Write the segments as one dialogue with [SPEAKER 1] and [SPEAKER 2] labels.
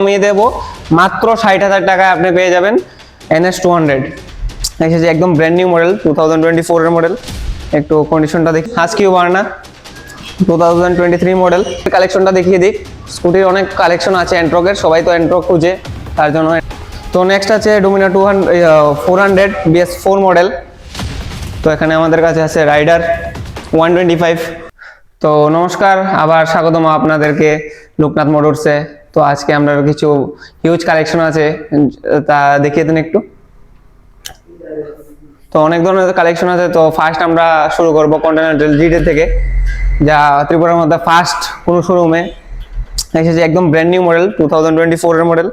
[SPEAKER 1] কমিয়ে দেবো। মাত্র ষাট হাজার টাকায় আপনি পেয়ে যাবেন এনএস টু হান্ড্রেড। এসেছে একদম brand new model two thousand twenty ফোরের মডেল একটু কন্ডিশনটা দেখি Husqvarna two thousand twenty three model কালেকশনটা দেখিয়ে দিই। স্কুটির অনেক কালেকশন আছে অ্যান্ট্রকের সবাই তো অ্যান্ট্রক খুঁজে, তার জন্য। তো নেক্সট আছে Dominar two hundred four hundred BS four model তো এখানে আমাদের কাছে আছে রাইডার ওয়ান টোয়েন্টি ফাইভ তো নমস্কার, আবার স্বাগতম আপনাদেরকে। লোকনাথ মোটরসে। তো আজকে আমরা কিছু হিউজ কালেকশন আছে। তা দেখিয়ে দিন একটু। তো অনেক ধরনের কালেকশন আছে। তো ফার্স্ট আমরা শুরু করব কন্টিনেন্টাল জিডি থেকে, যা ত্রিপুরার মধ্যে ফার্স্ট কোনো শোরুমে এসেছে একদম brand new model two thousand twenty ফোরের মডেল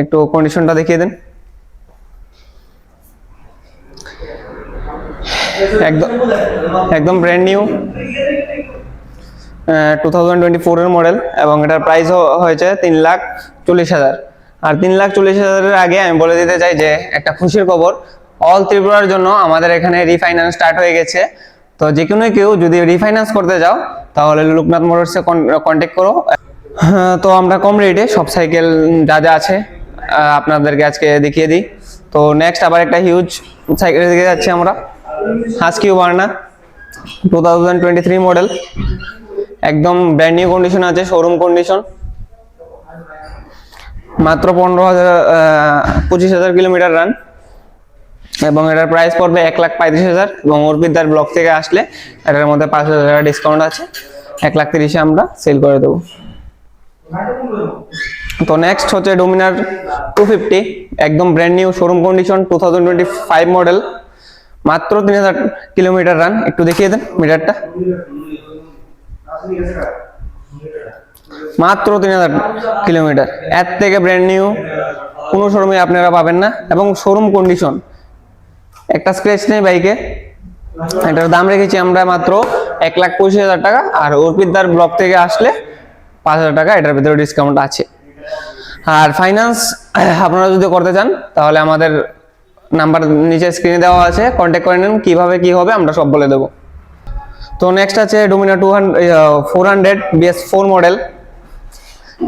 [SPEAKER 1] একটু কন্ডিশনটা দেখিয়ে দিন। একদম একদম brand new two thousand twenty ফোরের মডেল এবং এটার প্রাইস হয়েছে তিন লাখ চল্লিশ হাজার। আর তিন লাখ চল্লিশ হাজারের আগে আমি বলে দিতে চাই যে একটা খুশির খবর অল ত্রিপুরার জন্য আমাদের এখানে রিফাইন্যান্স স্টার্ট হয়ে গেছে। তো যে কোনো কেউ যদি রিফাইন্যান্স করতে যাও তাহলে লোকনাথ মোটরসে কন্ট্যাক্ট করো। হ্যাঁ, তো আমরা কম রেটে সব সাইকেল যা যা আছে আপনাদেরকে আজকে দেখিয়ে দিই। তো নেক্সট আবার একটা হিউজ সাইকেল দিকে যাচ্ছি আমরা। Husqvarna two thousand twenty three model একদম ব্র্যান্ড নিউ কন্ডিশন আছে শোরুম কন্ডিশন মাত্র পনেরো হাজার পঁচিশ হাজার কিলোমিটার রান এবং এটার প্রাইস পড়বে এক লাখ পঁয়ত্রিশ হাজার। এবং অর্পিতার ব্লক থেকে আসলে এটার মধ্যে পাঁচ হাজার টাকা ডিসকাউন্ট আছে। এক লাখ তিরিশে আমরা সেল করে দেবো। তো নেক্সট হচ্ছে ডোমিনার টু ফিফটি একদম brand new showroom condition two thousand twenty five model মাত্র তিন হাজার কিলোমিটার রান একটু দেখিয়ে দেন মিটারটা মাত্র তিন হাজার কিলোমিটার। এর থেকে ব্র্যান্ড নিউ কোনো শোরুমে আপনারা পাবেন না। এবং শোরুম কন্ডিশন একটা স্ক্র্যাচ নেই বাইকে এটার দাম রেখেছি আমরা মাত্র এক লাখ পঁচিশ হাজার টাকা। আর অর্পিতদার ব্লক থেকে আসলে পাঁচ হাজার টাকা, এটার ভিতরে ডিসকাউন্ট আছে। আর ফাইন্যান্স আপনারা যদি করতে চান, তাহলে আমাদের নাম্বার নিচে স্ক্রিনে দেওয়া আছে। কন্ট্যাক্ট করে নেন, কীভাবে কী হবে আমরা সব বলে দেবো। তো নেক্সট আছে Dominar two four hundred BS four model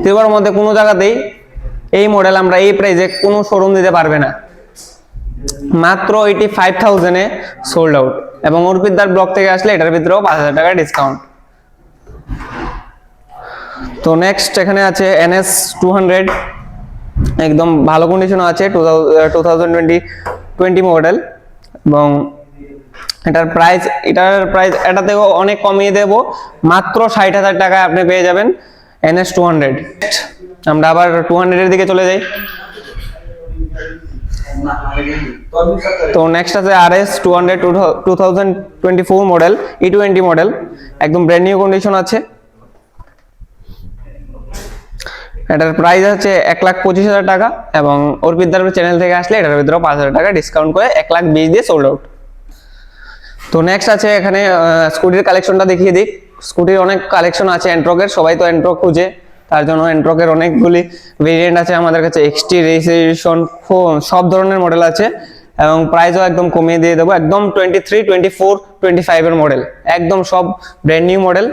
[SPEAKER 1] ত্রিপুরার মধ্যে কোনো জায়গাতেই এই মডেল আমরা এই প্রাইসে কোনো শোরুম দিতে পারবে না। মাত্র এইটি ফাইভ থাউজেন্ডে সোল্ড আউট এবং অর্পিতদার ব্লক থেকে আসলে এটার ভিতরেও পাঁচ হাজার টাকা ডিসকাউন্ট তো নেক্সট এখানে আছে এনএস টু হান্ড্রেড একদম ভালো কন্ডিশন আছে two thousand twenty twenty model এবং এটার প্রাইস এটার প্রাইস এটা থেকেও অনেক কমিয়ে দেবো। মাত্র ষাট হাজার টাকায় আপনি পেয়ে যাবেন এনএস টু হান্ড্রেড আমরা আবার টু হান্ড্রেডের দিকে চলে যাই। তো নেক্সট আছে R S two hundred two thousand twenty four model E twenty model একদম ব্র্যান্ড নিউ কন্ডিশন আছে। এটার প্রাইস আছে এক লাখ পঁচিশ হাজার টাকা এবং অর্পিতদার চ্যানেল থেকে আসলে এটার ভিতরে পাঁচ হাজার টাকা ডিসকাউন্ট করে এক লাখ বিশ দিয়ে সোল্ড আউট তো নেক্সট আছে এখানে স্কুটির কালেকশনটা দেখিয়ে দিই। স্কুটির অনেক কালেকশন আছে অ্যান্ট্রকের সবাই তো অ্যান্ট্রক খুঁজে। তার জন্য অ্যান্ট্রকের অনেকগুলি ভেরিয়েন্ট আছে আমাদের কাছে। এক্সটি রেজিস্ট্রেশন সব ধরনের মডেল আছে। এবং প্রাইসও একদম কমিয়ে দিয়ে দেবো। একদম twenty three twenty four twenty ফাইভের মডেল একদম সব ব্র্যান্ড নিউ মডেল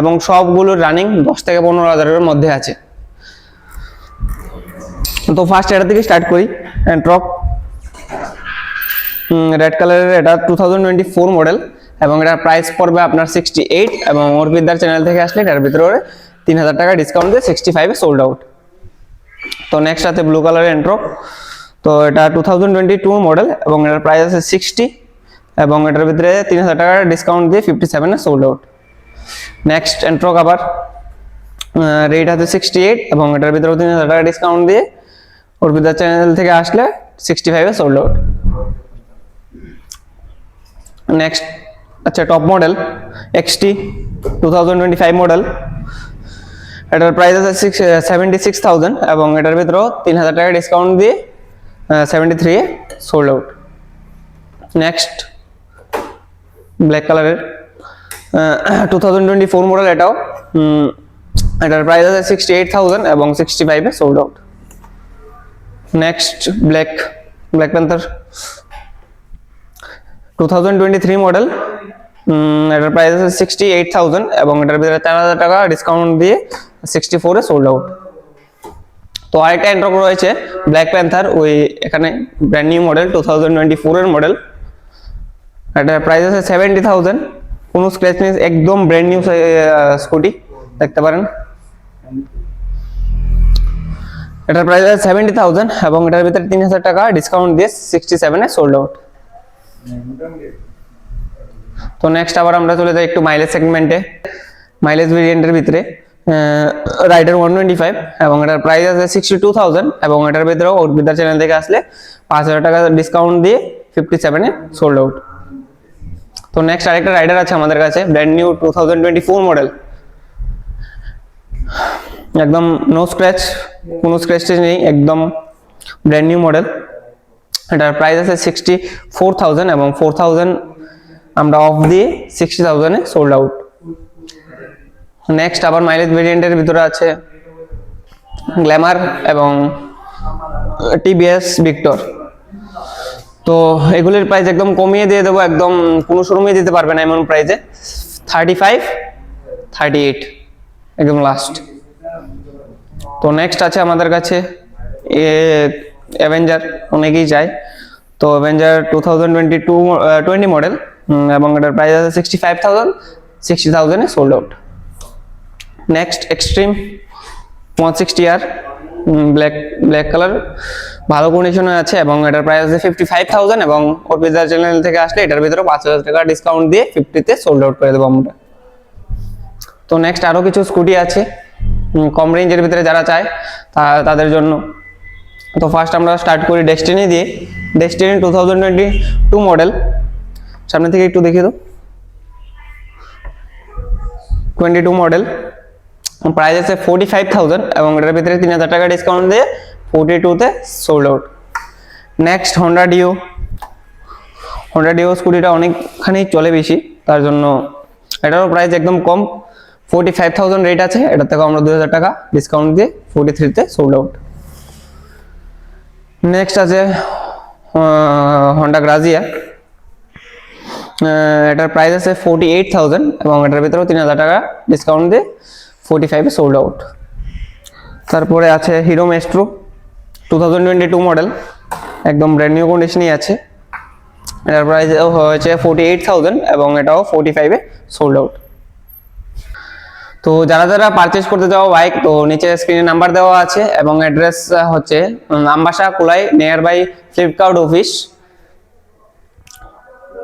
[SPEAKER 1] এবং সবগুলো রানিং দশ থেকে পনেরো হাজারের মধ্যে আছে। তো ফার্স্ট এটা থেকে স্টার্ট করি। অ্যান্ট্রক রেড কালারের এটা টু মডেল এবং এটার প্রাইস পড়বে আপনার সিক্সটি এইট এবং অর্পিতদার চ্যানেল থেকে আসলে এটার ভিতরে তিন হাজার টাকা ডিসকাউন্ট দিয়ে সিক্সটি ফাইভে সোল্ড আউট তো নেক্সট আছে ব্লু কালারের এন্ট্রো তো এটা টু মডেল এবং এটার প্রাইস আছে সিক্সটি এবং এটার ভিতরে তিন হাজার টাকা ডিসকাউন্ট দিয়ে ফিফটি সেভেনে সোল্ড আউট নেক্সট এন্ট্রক আবার রেট আছে সিক্সটি এইট এবং এটার ভিতরেও তিন হাজার টাকা ডিসকাউন্ট দিয়ে অর্পিতার চ্যানেল থেকে আসলে সিক্সটি ফাইভে সোল্ড আউট নেক্সট আচ্ছা top model XT two thousand twenty five model এটার প্রাইস আছে সিক্স সেভেন্টি সিক্স থাউজেন্ড এবং এটার ভিতরেও তিন হাজার টাকা ডিসকাউন্ট দিয়ে seventy three sold out next black কালারের two thousand twenty four model এটাও এটার প্রাইস আছে সিক্সটি এইট থাউজেন্ড এবং সিক্সটি ফাইভে sold out next black black panther two thousand twenty three model এটার প্রাইস আছে সিক্সটি এইট থাউজেন্ড এবং এটার ভিতরে চার হাজার টাকা ডিসকাউন্ট দিয়ে সিক্সটি ফোরে সোল্ড আউট তো আরেকটা অ্যান্ট্রক রয়েছে ব্ল্যাক প্যান্থার ওই এখানে brand new model two thousand twenty ফোরের মডেল এটার প্রাইস আছে সেভেন্টি থাউজেন্ড কোনো স্ক্র্যাচ নেই একদম ব্র্যান্ড নিউ স্কুটি দেখতে পারেন। এটার প্রাইস আছে সেভেন্টি থাউজেন্ড এবং এটার ভিতরে তিন হাজার টাকা ডিসকাউন্ট দিয়ে সিক্সটি সেভেনে সোল্ড আউট তো নেক্সট আবার আমরা চলে যাই একটু মাইলেজ সেগমেন্টে মাইলেজ ভেরিয়েন্টের ভিতরে রাইডার ওয়ান টোয়েন্টি ফাইভ এবং এটার প্রাইস আছে সিক্সটি টু থাউজেন্ড এবং এটার ভিতরেও অর্পিতার চ্যানেল থেকে আসলে পাঁচ হাজার টাকা ডিসকাউন্ট দিয়ে ফিফটি সেভেনে সোল্ড আউট তো নেক্সট আরেকটা রাইডার আছে আমাদের কাছে brand new two thousand twenty four model একদম নো স্ক্র্যাচ কোনো স্ক্র্যাচ নেই, একদম ব্র্যান্ড নিউ মডেল এটার প্রাইস আছে সিক্সটি ফোর থাউজেন্ড এবং ফোর থাউজেন্ড আমরা অফ দিয়ে সিক্সটি থাউজেন্ডে সোল্ড আউট নেক্সট আবার মাইলেজ ভেরিয়েন্টের ভিতরে আছে গ্ল্যামার এবং টিবিএস ভিক্টর তো এগুলির প্রাইস একদম কমিয়ে দিয়ে দেবো, একদম কোনো শোরুমে দিতে পারবে না এমন প্রাইসে থার্টি ফাইভ থার্টি এইট একদম লাস্ট তো নেক্সট আছে আমাদের কাছে অ্যাভেঞ্জার অনেকেই চায় তো Avenger two thousand twenty two twenty model এবং এটার প্রাইস আছে sixty five thousand sixty থাউজেন্ডে sold out next Xtreme one sixty R black black colour ভালো কন্ডিশনে আছে, এবং এটার প্রাইস আছে ফিফটি ফাইভ থাউজেন্ড এবং অর্পিতার চ্যানেল থেকে আসলে এটার ভিতরে পাঁচ হাজার টাকা ডিসকাউন্ট দিয়ে ফিফটিতে সোল্ড আউট করে দেবো আমরা। তো নেক্সট আরও কিছু স্কুটি আছে কম রেঞ্জের ভিতরে যারা চায়, তা- তাদের জন্য। তো ফার্স্ট আমরা স্টার্ট করি ডেস্টিনি দিয়ে। Destini two thousand twenty two model সামনে থেকে একটু দেখিয়ে দাও। টোয়েন্টি টু মডেল প্রাইস আছে ফোর্টি ফাইভ থাউজেন্ড এবং এটার ভিতরে তিন হাজার টাকা ডিসকাউন্ট দিয়ে ফোর্টি টুতে sold out next Honda Dio Honda Dio স্কুটিটা অনেকখানি চলে বেশি, তার জন্য এটারও প্রাইস একদম কম। ফোর্টি ফাইভ থাউজেন্ড রেট আছে, এটার থেকে আমরা দু হাজার টাকা ডিসকাউন্ট দিয়ে ফোর্টি থ্রিতে সোল্ড আউট নেক্সট আছে হন্ডা গ্রাজিয়া এটার প্রাইস আছে ফোর্টি এইট থাউজেন্ড এবং এটার ভিতরেও তিন হাজার টাকা ডিসকাউন্ট দিয়ে ফোর্টি ফাইভে সোল্ড আউট তারপরে আছে Hero Maestro two thousand twenty two model একদম ব্র্যান্ড নিউ কন্ডিশনই আছে। এটার প্রাইস হয়েছে ফোর্টি এইট থাউজেন্ড এবং এটাও ফোর্টি ফাইভে সোল্ড আউট তো যারা যারা পারচেজ করতে চাও বাইক তো নিচে স্ক্রিনে নাম্বার দেওয়া আছে এবং অ্যাড্রেস হচ্ছে Ambassa Kulai near by Flipkart office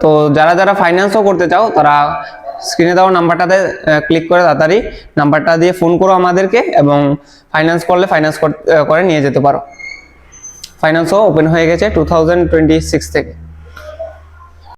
[SPEAKER 1] তো যারা যারা ফাইন্যান্সও করতে চাও, তারা স্ক্রিনে দেওয়া নাম্বারটাতে ক্লিক করে তাড়াতাড়ি নাম্বারটা দিয়ে ফোন করো আমাদেরকে এবং ফাইন্যান্স করলে ফাইন্যান্স করে নিয়ে যেতে পারো। ফাইন্যান্সও ওপেন হয়ে গেছে টু থেকে।